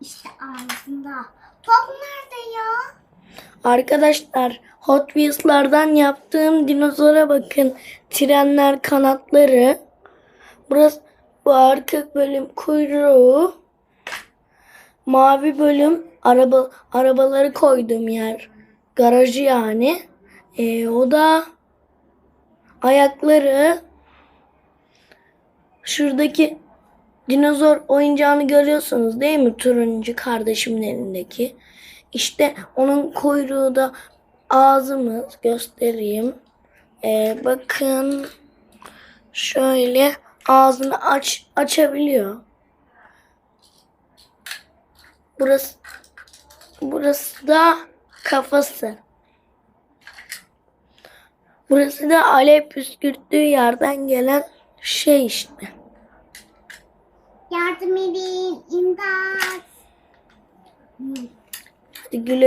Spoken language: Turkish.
İşte ağzında. Top nerede ya? Arkadaşlar Hot Wheels'lardan yaptığım dinozora bakın. Trenler kanatları. Burası bu arka bölüm kuyruğu. Mavi bölüm araba arabaları koyduğum yer. Garajı yani. Ee, o da ayakları. Şuradaki dinozor oyuncağını görüyorsunuz değil mi? Turuncu kardeşimin elindeki. İşte onun kuyruğu da ağzımız göstereyim. Ee, bakın şöyle ağzını aç açabiliyor. Burası burası da kafası. Burası da alev püskürttüğü yerden gelen şey işte. এগুলো